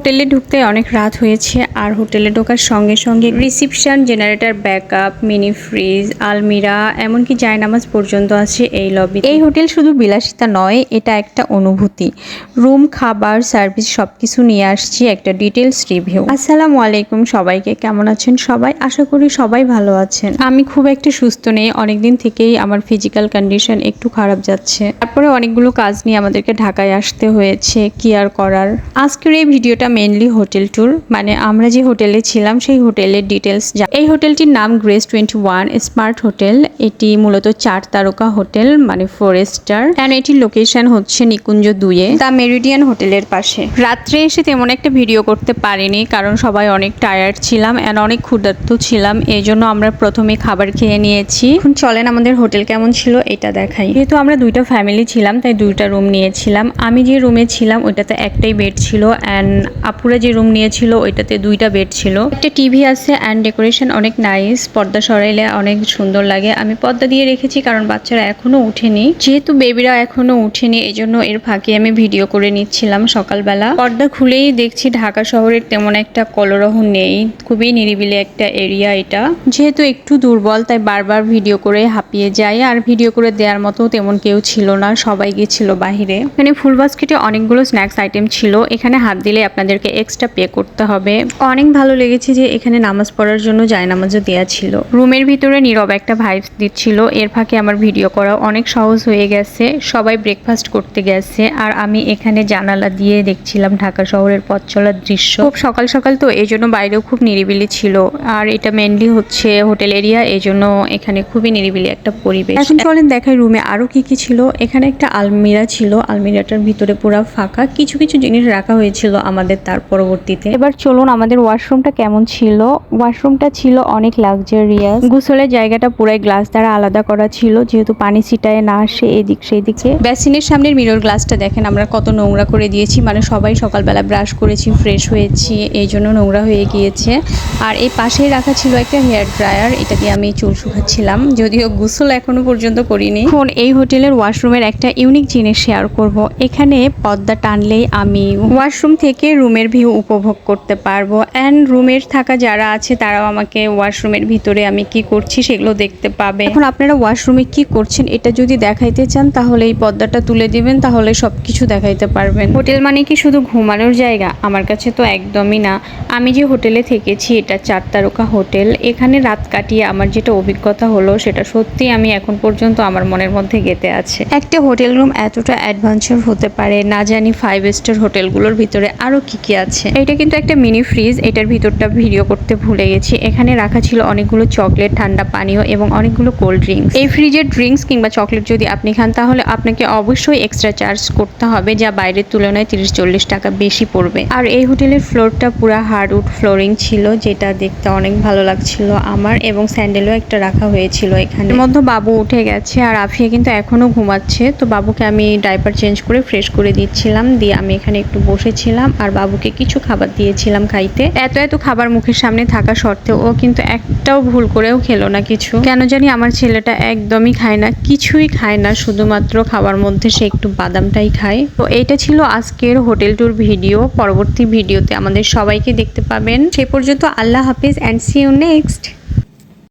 হোটেলে ঢুকতে অনেক রাত হয়েছে আর হোটেলে ঢোকার সঙ্গে সঙ্গে reception generator backup mini fridge আলমিরা এমনকি জায়নামাজ পর্যন্ত আছে এই লবি এই হোটেল শুধু বিলাসিতা নয় এটা একটা অনুভূতি। রুম খাবার সার্ভিস সবকিছু নিয়ে আসছি একটা ডিটেলস রিভিউ। আসসালামু আলাইকুম সবাইকে কেমন আছেন সবাই? আশা করি সবাই ভালো আছেন। আমি খুব একটা সুস্থ নেই অনেকদিন থেকেই আমার ফিজিক্যাল কন্ডিশন একটু খারাপ যাচ্ছে। তারপরে অনেকগুলো কাজ নিয়ে আমাদেরকে ঢাকায় আসতে হয়েছে কি আর করার? আজকের এই ভিডিওটা মেনলি হোটেল ট্যুর মানে আমরা যে হোটেলে ছিলাম, সেই হোটেলের ডিটেলস এই হোটেলটির নাম Grace twenty one smart hotel এটি মূলত চার তারকা হোটেল মানে ফোর স্টার অ্যান্ড এটির লোকেশন হচ্ছে নিকুঞ্জ দুয়ে দ্য মেরিডিয়ান হোটেলের পাশে। রাত্রে এসে তেমন একটা ভিডিও করতে পারিনি, কারণ সবাই অনেক টায়ার্ড ছিলাম অ্যান্ড অনেক ক্ষুধার্ত ছিলাম। এই জন্য আমরা প্রথমে খাবার খেয়ে নিয়েছি। এখন চলেন আমাদের হোটেল কেমন ছিল, এটা দেখাই। যেহেতু আমরা দুইটা ফ্যামিলি ছিলাম, তাই দুইটা রুম নিয়েছিলাম। আমি যে রুমে ছিলাম, ওইটাতে একটাই বেড ছিল অ্যান্ড আপুরা যে রুম নিয়েছিল, ওইটাতে দুইটা বেড ছিল। একটা টিভি আছে অ্যান্ড ডেকোরেশন অনেক নাইস পর্দা সরাইলে অনেক সুন্দর লাগে। আমি পর্দা দিয়ে রেখেছি কারণ বাচ্চারা এখনও উঠেনি। যেহেতু বেবিরা এখনও উঠেনি জন্য এর ফাঁকে আমি ভিডিও করে নিচ্ছিলাম সকালবেলা। পর্দা খুলেই দেখছি ঢাকা শহরের তেমন একটা কলরহ নেই। খুবই নিরিবিলি একটা এরিয়া এটা। যেহেতু একটু দুর্বল, তাই বারবার ভিডিও করে হাঁপিয়ে যায় আর ভিডিও করে দেওয়ার মতো তেমন কেউ ছিল না, সবাই গিয়েছিল বাহিরে। এখানে ফুল বাস্কেটে অনেকগুলো স্ন্যাক্স আইটেম ছিল। এখানে হাত দিলে আপনাদেরকে এক্সট্রা পে করতে হবে। অনেক ভালো লেগেছে যে এখানে নামাজ পড়ার জন্য জায়নামাজও দেওয়া ছিল। রুমের ভিতরে নীরব একটা ভাইবস দিচ্ছিল। এর ফাঁকে আমার ভিডিও করা অনেক সহজ হয়ে গেছে। সবাই ব্রেকফাস্ট করতে গেছে। আর আমি এখানে জানালা দিয়ে দেখছিলাম ঢাকা শহরের পথ চলার দৃশ্য। খুব সকাল সকাল তো এই জন্য বাইরেও খুব নিরিবিলি ছিল। আর এটা মেনলি হচ্ছে হোটেল এরিয়া এই জন্য এখানে খুবই নিরিবিলি একটা পরিবেশ। এখন চলেন দেখাই রুমে আরও কি কি ছিল। এখানে একটা আলমিরা ছিল। আলমিরাটার ভিতরে পুরো ফাঁকা। কিছু কিছু জিনিস রাখা হয়েছিল আমাদের তার পরবর্তীতে। এবার চলুন আমাদের ওয়াশরুমটা কেমন ছিল? ওয়াশরুমটা ছিল অনেক লাক্সারিয়াস গোসলের জায়গাটা পুরাই গ্লাস দ্বারা আলাদা করা ছিল যেহেতু পানি ছিটায় না আসে এদিক সেই দিকে বেসিনের সামনের মিরর গ্লাসটা দেখেন আমরা কত নোংরা করে দিয়েছি। মানে সবাই সকালবেলা ব্রাশ করেছি ফ্রেশ হয়েছি এই জন্য নোংরা হয়ে গিয়েছে। আর এই পাশেই রাখা ছিল একটা হেয়ার ড্রায়ার এটা দিয়ে আমি চুল শুকাচ্ছিলাম। যদিও গোসল এখনও পর্যন্ত করিনি। এখন এই হোটেলের ওয়াশরুমের একটা ইউনিক জিনিস শেয়ার করব। এখানে পর্দা টানলেই আমি ওয়াশরুম থেকে রুমের ভিউ উপভোগ করতে পারব। অ্যান্ড রুমের থাকা যারা আছে, তারাও আমাকে ওয়াশরুমের ভিতরে আমি কি করছি সেগুলো দেখতে পাবে। এখন আপনারা ওয়াশরুমে কি করছেন এটা যদি দেখাইতে চান, তাহলে এই পর্দাটা তুলে দিবেন, তাহলে সব কিছু দেখাইতে পারবেন। হোটেল মানে কি শুধু ঘুমানোর জায়গা? আমার কাছে তো একদমই না। আমি যে হোটেলে থেকেছি, এটা চার তারকা হোটেল। এখানে রাত কাটিয়ে আমার যেটা অভিজ্ঞতা হলো, সেটা সত্যি আমি এখন পর্যন্ত আমার মনের মধ্যে গেঁথে আছে। একটা হোটেল রুম এতটা অ্যাডভেঞ্চার হতে পারে, না জানি ফাইভ স্টার হোটেলগুলোর ভিতরে আরও কি কি আছে। এটা কিন্তু একটা মিনি ফ্রিজ এটার ভিতরটা ভিডিও করতে ভুলে গেছি। এখানে রাখা ছিল অনেকগুলো চকলেট ঠান্ডা পানীয় এবং অনেকগুলো কোল্ড ড্রিঙ্কস এই ফ্রিজের ড্রিঙ্কস কিংবা চকলেট যদি আপনি খান, তাহলে আপনাকে অবশ্যই এক্সট্রা চার্জ করতে হবে, যা বাইরের তুলনায় তিরিশ, চল্লিশ টাকা বেশি পড়বে। আর এই হোটেলের ফ্লোরটা পুরো হার্ডউড ফ্লোরিং ছিল, যেটা দেখতে অনেক ভালো লাগছিল আমার, এবং স্যান্ডেলও একটা রাখা হয়েছিল এখানে। মধ্যে বাবু উঠে গেছে, আর আফিয়া কিন্তু এখনও ঘুমাচ্ছে। তো বাবুকে আমি ডাইপার চেঞ্জ করে ফ্রেশ করে দিচ্ছিলাম, দিয়ে আমি এখানে একটু বসেছিলাম, আর বাবুকে কিছু খাবার দিয়েছিলাম খাইতে। এত এত খাবার মুখের সামনে থাকা সত্ত্বেও ও কিন্তু একটাও ভুল করেও খেলো না কিছু। কেন জানি আমার ছেলেটা একদমই খায় না, কিছুই খায় না, শুধুমাত্র খাবার মধ্যে সে একটু বাদামটাই খায়। তো এইটা ছিল আজকের হোটেল ট্যুর ভিডিও। পরবর্তী ভিডিওতে আমাদের সবাইকে দেখতে পাবেন। সে পর্যন্ত আল্লাহ হাফিজ অ্যান্ড সি ইউ নেক্সট